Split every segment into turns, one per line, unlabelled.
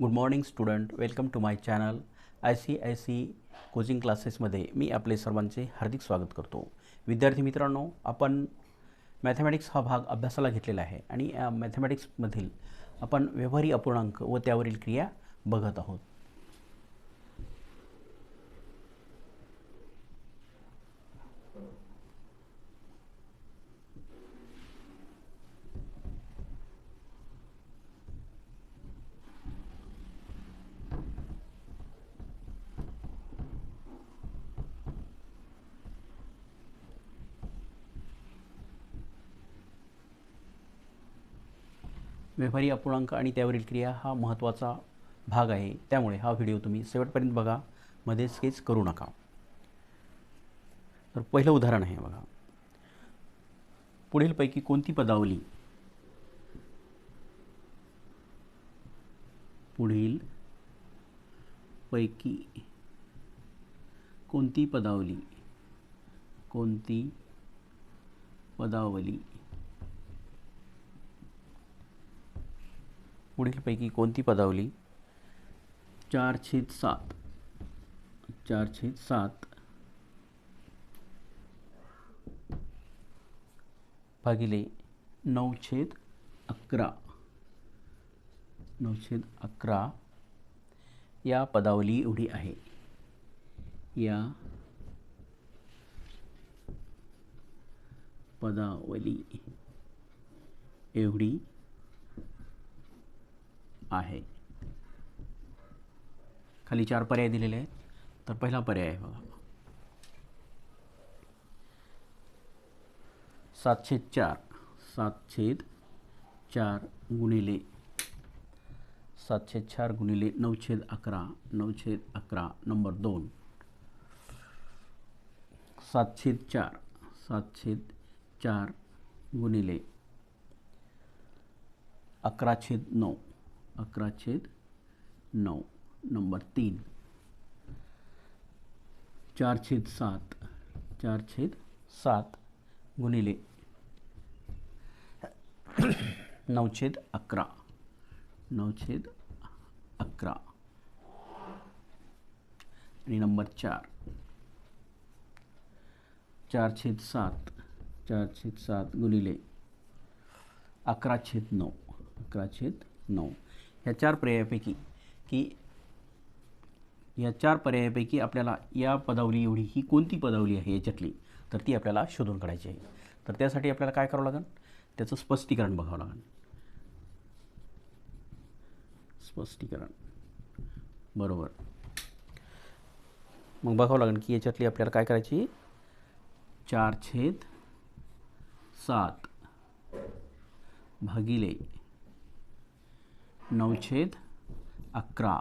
Good morning student welcome to my channel I C I C coaching क्लासेसमध्ये मी आपले सर्वांचे हार्दिक स्वागत करतो. विद्यार्थी मित्रांनो आपण मॅथमॅटिक्स हा भाग अभ्यासाला घेतलेला आहे आणि या मॅथमॅटिक्समधील आपण व्यवहारी अपूर्णांक व त्यावरील क्रिया बघत आहोत. व्यवहारी अपूर्णांक आणि त्यावरील क्रिया हा महत्त्वाचा भाग आहे. त्यामुळे हा व्हिडिओ तुम्ही शेवटपर्यंत बघा. मध्ये स्केच करू नका. तर पहिलं उदाहरण आहे बघा. पुढीलपैकी कोणती पदावली? पुढील पैकी कोणती पदावली? कोणती पदावली? पुढीलपैकी कोणती पदावली? चार छेद सात. चार छेद सात. भागिले नऊ छेद अकरा. नऊ छेद अकरा या पदावली एवढी आहे. या पदावली एवढी आहे. खाली चार पर्याय दिलेले आहेत. तर पहिला पर्याय आहे बघा. सातशे चार. सात छेद चार गुणिले सातशे चार गुणिले नऊ छेद अकरा. नऊ छेद अकरा, नंबर दोन. सात छेद चार. सात छेद चार गुणिले अकरा छेद नऊ. अकरा छेद नौ नंबर तीन. चार छेद सात, चार छेद सात गुणिले नौ छेद अकरा. नऊ छेद अकरा. नंबर चार. चार छेद सात, चार छेद सात गुणिले अकरा छेद नऊ, अकरा छेद नऊ. ह्या चार पर्यायापैकी की या चार पर्यायापैकी आपल्याला या पदावली एवढी ही कोणती पदावली आहे याच्यातली तर ती आपल्याला शोधून काढायची आहे. तर त्यासाठी आपल्याला काय करावं लागेल? त्याचं स्पष्टीकरण बघावं लागेल. स्पष्टीकरण. बरोबर. मग बघावं लागेल की याच्यातली आपल्याला काय करायची? चार छेद सात भागिले नऊ छेद अकरा.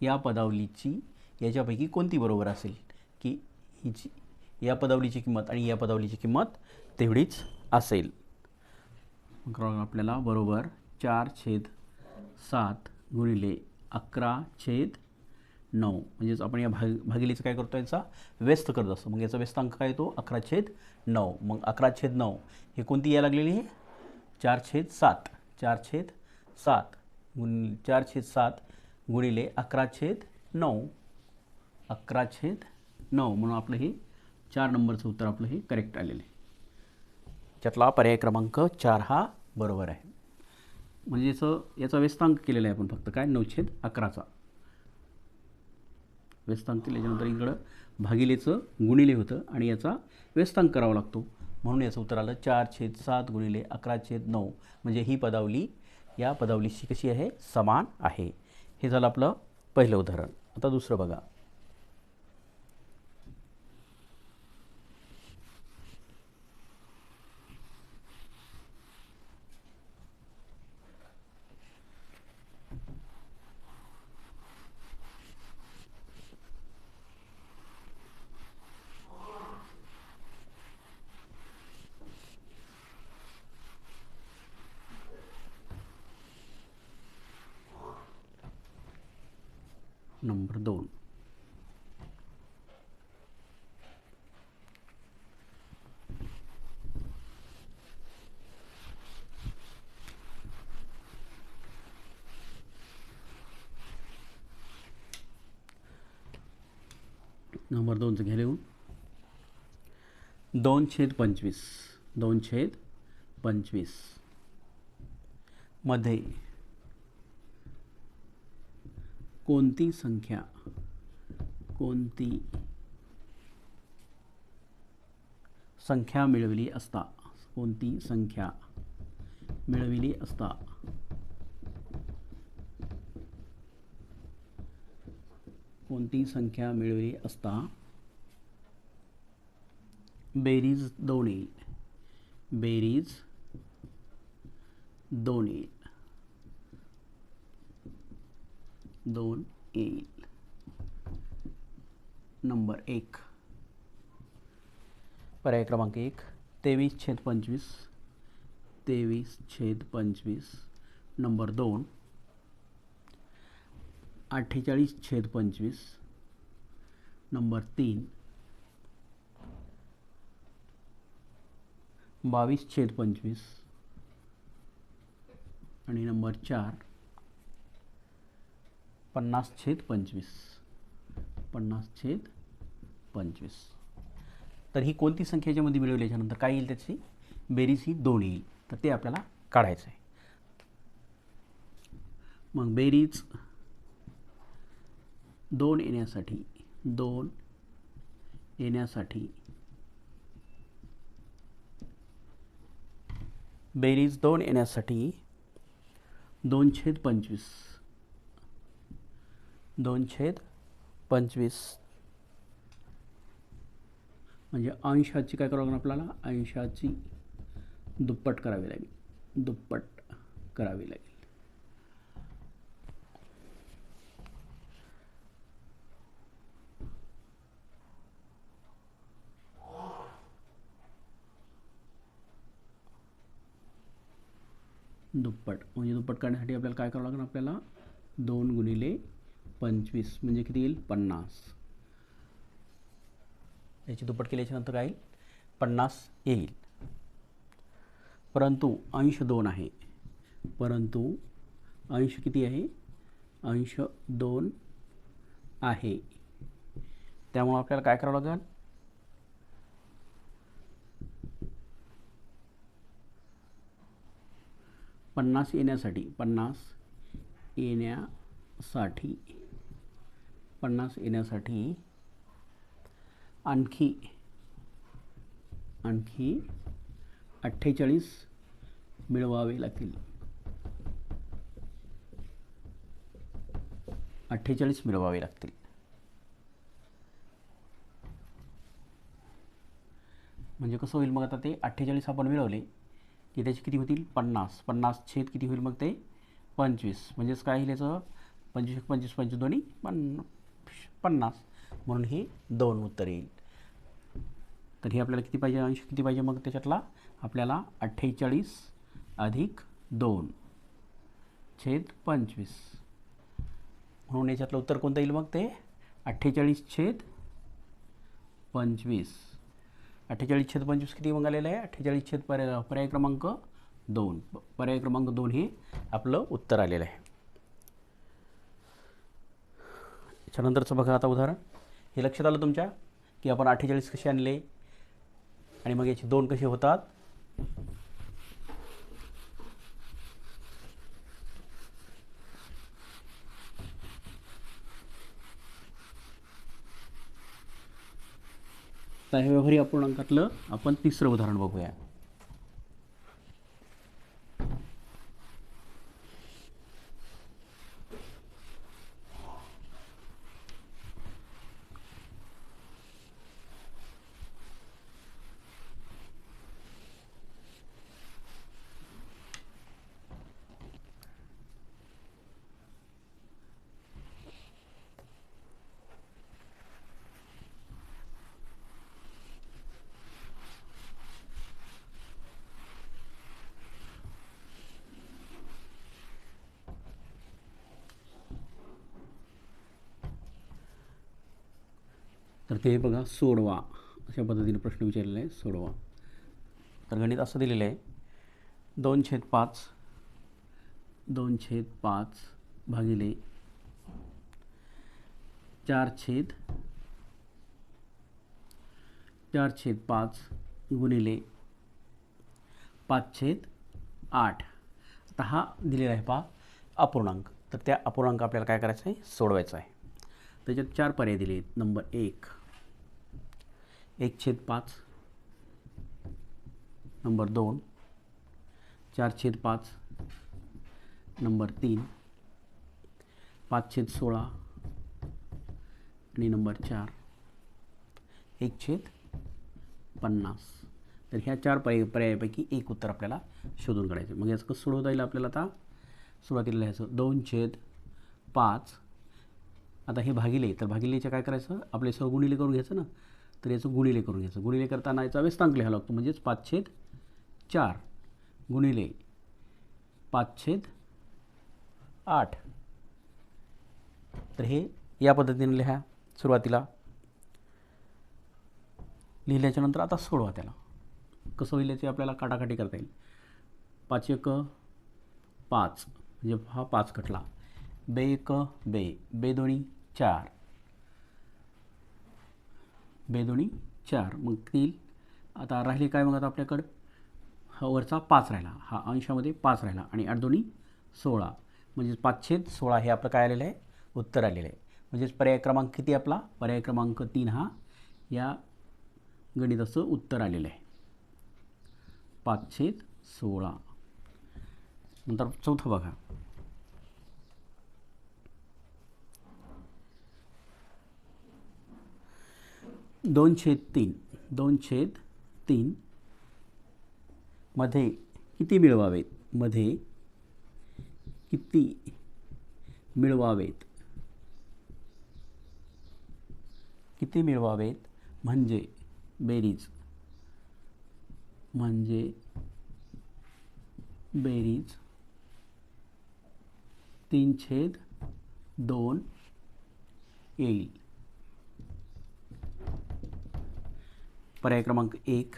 या पदावलीची याच्यापैकी कोणती बरोबर असेल? की हिची या पदावलीची किंमत आणि या पदावलीची किंमत तेवढीच असेल. मग आपल्याला बरोबर चार छेद सात गुणिले अकरा छेद नऊ. म्हणजेच आपण या भाग भागिलीचं काय करतो याचा? व्यस्त करत असतो. मग याचा व्यस्तांक काय येतो? अकरा छेद नऊ. मग अकरा छेद नऊ हे कोणती या लागलेली आहे? चार छेद सात. चार छेद सात. गुण चार छेद सात गुणिले अकरा छेद नऊ. अकरा छेद नऊ म्हणून आपलं हे चार नंबरचं उत्तर आपलं हे करेक्ट आलेलं आहे. त्यातला पर्याय क्रमांक चार हा बरोबर आहे. म्हणजे याचं याचा व्यस्तांक केलेला आहे आपण फक्त. काय? नऊ छेद अकराचा. व्यस्तांक केल्याच्यानंतर इकडं भागिलेचं गुणिले होतं आणि याचा व्यस्तांक करावा लागतो. म्हणून याचं उत्तर आलं चार छेद सात गुणिले अकरा छेद नऊ. म्हणजे ही पदावली या पदावलीशी कशी आहे? समान आहे. हे झालं आपलं पहिलं उदाहरण. आता दुसरं बघा नंबर दोन नंबर दोनचं घ्या लिहून दोन छेद पंचवीस दोन छेद पंचवीस। मध्ये कोणती संख्या कोणती संख्या मिळवली असता कोणती संख्या मिळविली असता? कोणती संख्या असता बेरीज दोन बेरीज दोन दोन नंबर एक. पर्याय क्रमांक एक. तेवीस छेद पंचवीस. तेवीस छेद पंचवीस. नंबर दोन. अठ्ठेचाळीस छेद पंचवीस नंबर तीन. बावीस छेद पंचवीस. आणि नंबर चार. पन्नास छेद पंचवीस. पन्नास छेद पंचवीस. तर ही कोणती संख्या याच्यामध्ये मिळवल्याच्यानंतर काय येईल त्याची? बेरीज ही दोन येईल. तर ते आपल्याला काढायचं आहे मग बेरीज दोन येण्यासाठी दोन येण्यासाठी. बेरीज दोन येण्यासाठी दोन छेद पंचवीस. दोन छेद पंचवीस. म्हणजे अंशाची काय करावं लागणार आपल्याला? अंशाची दुप्पट करावी लागेल. दुप्पट करावी लागेल. दुप्पट. म्हणजे दुप्पट करण्यासाठी आपल्याला काय करावं लागणार आपल्याला? दोन गुणिले पंचवीस. म्हणजे किती येईल? पन्नास. याची दुप्पट केल्याच्यानंतर काय येईल? पन्नास येईल. परंतु अंश दोन आहे. परंतु अंश किती आहे? अंश दोन आहे. त्यामुळं आपल्याला काय करावं लागेल? पन्नास येण्यासाठी पन्नास येण्यासाठी पन्नास येण्यासाठी आणखी आणखी अठ्ठेचाळीस मिळवावे लागतील. अठ्ठेचाळीस मिळवावे लागतील. म्हणजे कसं होईल मग आता ते अठ्ठेचाळीस आपण मिळवले की त्याचे किती होतील? पन्नास. पन्नास छेद किती होईल मग ते? पंचवीस. म्हणजेच काय होईल याचं? पंचवीस पंचवीस पंचवीस दोन्ही पन्न पन्नास. म्हणून हे दोन उत्तर येईल. तर हे आपल्याला किती पाहिजे? अंश किती पाहिजे मग त्याच्यातला? आपल्याला अठ्ठेचाळीस अधिक दोन छेद पंचवीस. म्हणून याच्यातलं उत्तर कोणतं येईल मग ते? अठ्ठेचाळीस छेद पंचवीस. अठ्ठेचाळीस छेद पंचवीस किती मग आलेलं आहे? अठ्ठेचाळीस छेद पर्याय पर्याय क्रमांक दोन. पर्याय क्रमांक दोन हे आपलं उत्तर आलेलं आहे. त्याच्यानंतरचं बघा आता उदाहरण. हे लक्षात आलं तुमच्या? की आपण अठ्ठेचाळीस कसे आणले? आणि मग याचे दोन कसे होतात? आता हे व्यवहारी अपूर्णांकातलं आपण तिसरं उदाहरण बघूया. तर ते बघा सोडवा. अशा पद्धतीने प्रश्न विचारलेला आहे सोडवा. तर गणित असं दिलेलं आहे. दोन छेद पाच दोन छेद पाच भागिले चार छेद चार छेद पाच गुणिले पाच छेद आठ. आता हा दिलेला आहे पहा अपूर्णांक. तर त्या अपूर्णांक आपल्याला काय करायचं आहे? सोडवायचा आहे. त्याच्यात चार पर्याय दिले आहेत नंबर एक एक छेद पाच. नंबर दोन. चार छेद पाच. नंबर तीन. पाच छेद सोळा. आणि नंबर चार. एक छेद पन्नास. तर ह्या चार पर्याय पर्यायापैकी एक उत्तर आपल्याला शोधून काढायचं मग याचं कसं सोडवता येईल आपल्याला आता. सुरुवातीला लिहायचं दोन छेद पाच. आता हे भागिले तर भागिलेच्या काय करायचं? आपले सर्व करून घ्यायचं ना. तर याचं गुणिले करून घ्यायचं. गुणिले करताना याचा व्यस्तांक लिहावा लागतो. म्हणजेच पाच छेद चार. गुणिले पाच छेद आठ. तर हे या पद्धतीने लिहा सुरुवातीला. लिहिल्याच्यानंतर आता सोडवा त्याला. कसं होईल याची आपल्याला काटाकाटी करता येईल. पाच एक पाच. म्हणजे हा पाच कटला बे एक बे. बे दोन्ही चार. बेदोणी चार. मग तीन. आता राहिले काय मग आता आपल्याकडं? हा वरचा पाच राहिला. हा अंशामध्ये पाच राहिला. आणि आठ दोन्ही सोळा. म्हणजेच पाचशे सोळा हे आपलं काय आलेलं आहे? उत्तर आलेलं आहे. म्हणजेच पर्याय क्रमांक किती आपला? पर्याय क्रमांक तीन हा या गणिताचं उत्तर आलेलं आहे. पाचशे सोळा. नंतर चौथं बघा. दोन छेद तीन. दोन छेद तीन मध्ये किती मिळवावेत? मध्ये किती मिळवावेत? किती मिळवावेत? म्हणजे बेरीज. म्हणजे बेरीज तीन छेद दोन येईल. पर्याय क्रमांक एक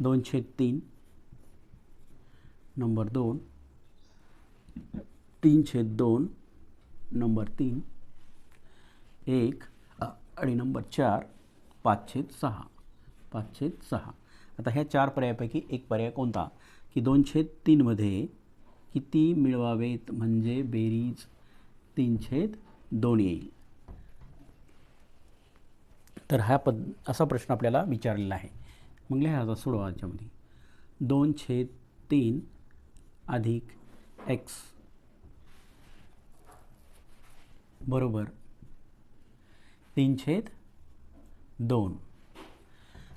दोनशे तीन नंबर दोन तीन छेद दोन नंबर तीन एक आणि नंबर चार पाचशे सहा पाचशे सहा. आता ह्या चार पर्यायापैकी एक पर्याय कोणता? की दोनशे तीनमध्ये किती मिळवावेत? म्हणजे बेरीज तीनशे दोन येईल. तर हा पद असा प्रश्न आपल्याला विचारलेला आहे. मग लिहायचा सोडवा याच्यामध्ये. दोन छेद तीन अधिक एक्स बरोबर. तीन छेद दोन.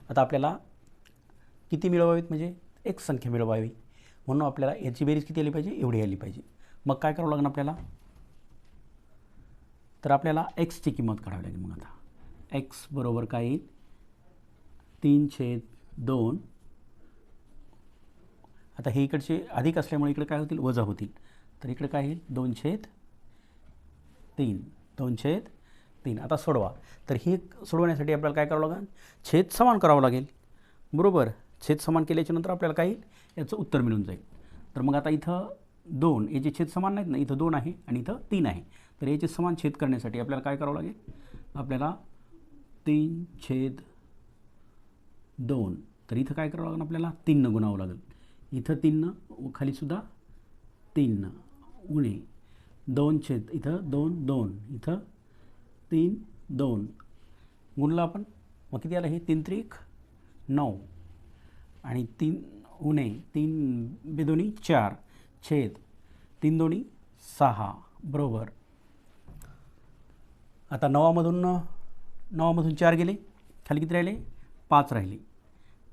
आता आपल्याला किती मिळवावीत? म्हणजे एक संख्या मिळवावी. म्हणून आपल्याला याची बेरीज किती आली पाहिजे? एवढी आली पाहिजे. मग काय करावं लागणार आपल्याला? तर आपल्याला एक्सची किंमत काढावी लागेल मग आता. एक्स बरोबर काय येईल? तीन छेद दोन. आता हे इकडचे अधिक असल्यामुळे इकडे काय होतील? वजा होतील. तर इकडे काय येईल? दोन छेद तीन. दोन छेद तीन. आता सोडवा. तर हे सोडवण्यासाठी आपल्याला काय करावं लागेल? छेद समान करावं लागेल. बरोबर? छेद समान केल्याच्यानंतर आपल्याला काय येईल? याचं उत्तर मिळून जाईल. तर मग आता इथं दोन. याचे छेद समान नाहीत ना इथं दोन आहे आणि इथं तीन आहे. तर याचे समान छेद करण्यासाठी आपल्याला काय करावं लागेल? आपल्याला तीन छेद दोन. तर इथं काय करावं लागेल आपल्याला? तीननं गुणावं लागेल. इथं तीननं व खालीसुद्धा तीननं. उणे. दोन छेद इथं दोन दोन. इथं तीन दोन. गुणलं आपण. मग किती आलं हे? तीन त्रिक नऊ. आणि तीन उणे. तीन बेदोनी चार. छेद तीन दोन्ही सहा. बरोबर. आता नवामधून नवामधून चार गेले खाली किती राहिले? पाच राहिले.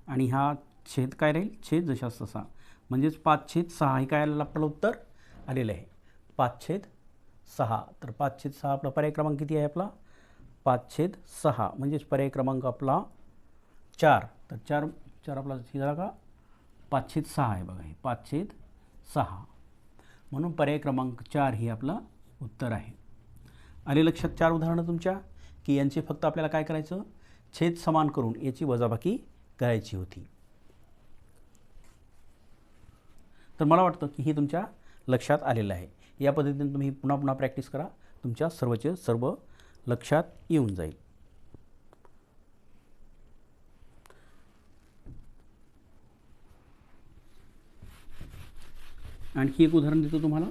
आणि हा छेद काय राहील? छेद जशास तसा. म्हणजेच पाच छेद सहा हे काय आलेलं आपल्याला उत्तर? आलेलं आहे. पाच छेद सहा. तर पाच छेद सहा आपला पर्याय क्रमांक किती आहे आपला? पाच छेद सहा. म्हणजेच पर्याय क्रमांक आपला चार. तर चार चार आपला हे झाला का? पाच छेद सहा आहे बघा हे. पाच छेद सहा. म्हणून पर्याय क्रमांक चार हे आपलं उत्तर आहे. आले लक्षात चार उदाहरणं तुमच्या? की यांचे फक्त आपल्याला काय करायचं? छेद समान करून याची वजाबाकी करायची होती. तर मला वाटतं की हे तुमच्या लक्षात आलेलं आहे. या पद्धतीने तुम्ही पुन्हा पुन्हा प्रॅक्टिस करा. तुमच्या सर्वचे सर्व लक्षात येऊन जाईल. आणखी एक उदाहरण देतो तुम्हाला.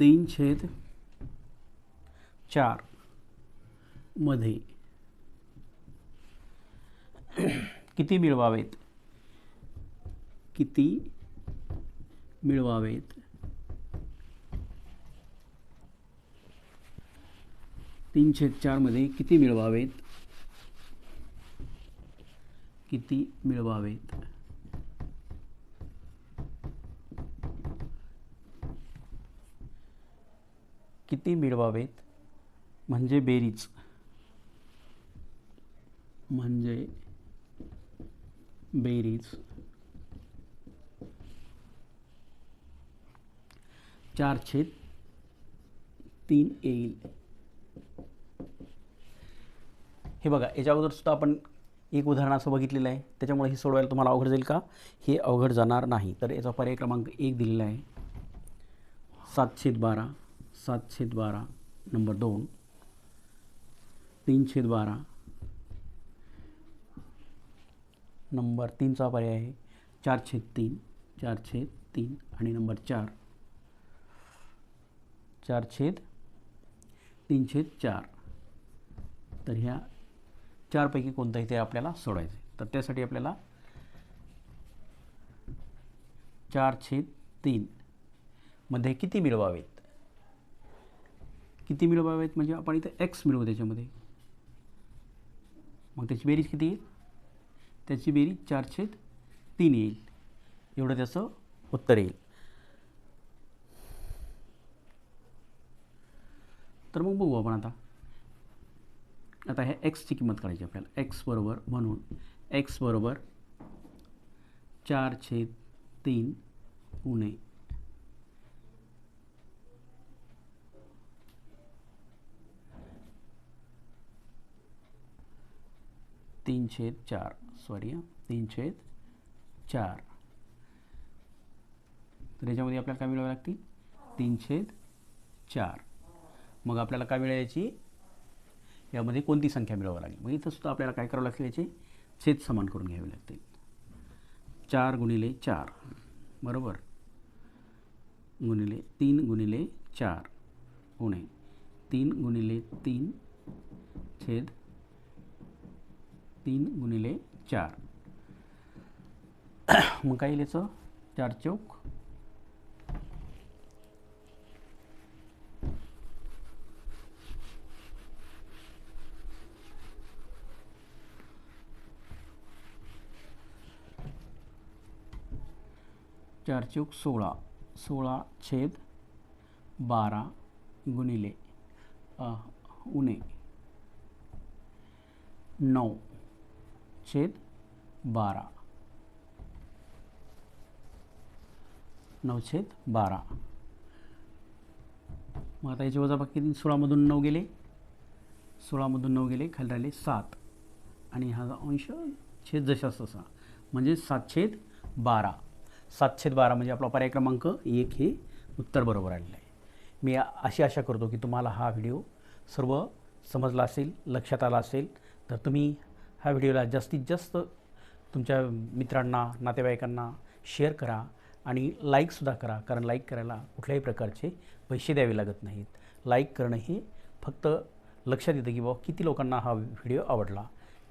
तीन छेद चारमध्ये किती मिळवावेत? किती मिळवावेत? तीन छेद चारमध्ये किती मिळवावेत? किती मिळवावेत? किती मिळवावेत? म्हणजे बेरीज. म्हणजे बेरीज. चार छेद तीन येईल. हे बघा याच्या अगोदर सुद्धा आपण एक उदाहरण असं बघितलेलं आहे. त्याच्यामुळे हे सोडवायला तुम्हाला अवघड जाईल का? हे अवघड जाणार नाही. तर याचा पर्याय क्रमांक एक दिलेला आहे. सात छेद बारा. सातशे बारा नंबर दोन. तीनशे बारा. नंबर तीनचा पर्याय आहे. चार छेद तीन चार छेद तीन आणि नंबर चार. चार छेद तीन छेद चार. तर ह्या चारपैकी कोणताही ते आपल्याला सोडायचं आहे तर त्यासाठी आपल्याला चार छेद तीन मध्ये किती मिळवावेत? किती मिळवावेत म्हणजे आपण इथं एक्स मिळवू त्याच्यामध्ये. मग त्याची बेरीज किती येईल? त्याची बेरीज चार छेद तीन येईल. एवढं त्याचं उत्तर येईल. तर मग बघू आपण आता. आता ह्या एक्सची किंमत काढायची आपल्याला. एक्स बरोबर म्हणून एक्स बरोबर चार छेद तीन उणे तीन छेद चार. सॉरी तीन छेद चार. तर याच्यामध्ये आपल्याला काय मिळावं लागतील? तीन छेद चार. मग आपल्याला काय मिळायची यामध्ये कोणती संख्या मिळावं लागेल? मग इथं सुद्धा आपल्याला काय करावं लागेल याचे? छेद समान करून घ्यावे लागतील. चार गुणिले चार. बरोबर? गुणिले तीन गुणिले चार. उणे तीन गुणिले तीन छेद तीन गुणिले चार. मग काय येईल याचं चार चौक. चार चौक सोळा. सोळा छेद बारा गुणिले उणे. नऊ. छेद बारा. नऊ छेद बारा. मग आता याची वजाबाकी सोळामधून नऊ गेले. सोळामधून नऊ गेले खाली राहिले सात. आणि हा अंश छेद जशास तसा. म्हणजे सात छेद बारा. सात छेद बारा म्हणजे आपला पर्याय क्रमांक एक हे उत्तर बरोबर आलेलं आहे. मी अशी आशा करतो की तुम्हाला हा व्हिडिओ सर्व समजला असेल लक्षात आला असेल तर तुम्ही ह्या व्हिडिओला जास्तीत जास्त तुमच्या मित्रांना नातेवाईकांना शेअर करा आणि लाईकसुद्धा करा. कारण लाईक करायला कुठल्याही प्रकारचे पैसे द्यावे लागत नाहीत. लाईक करणं हे फक्त लक्षात येतं की बाबा किती लोकांना हा व्हिडिओ आवडला.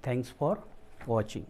Thanks for watching